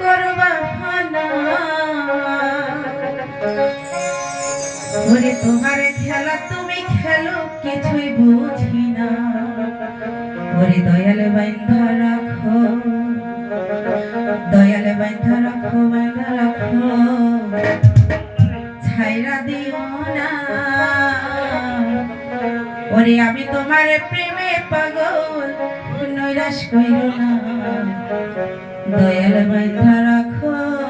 করবা ফানা ওরে তোমার খেলা তুমি খেলো, কিছুই বুঝি না। ওরে দয়াল বাইন্ধা রাখো, দয়াল বাইন্ধা রাখো বাইন্ধা রাখো। ছাইরা দিও না। ওরে আমি তোমার প্রেমে পাগল, নৈরাশ কইরো না। দয়াল বাইন্ধা রাখো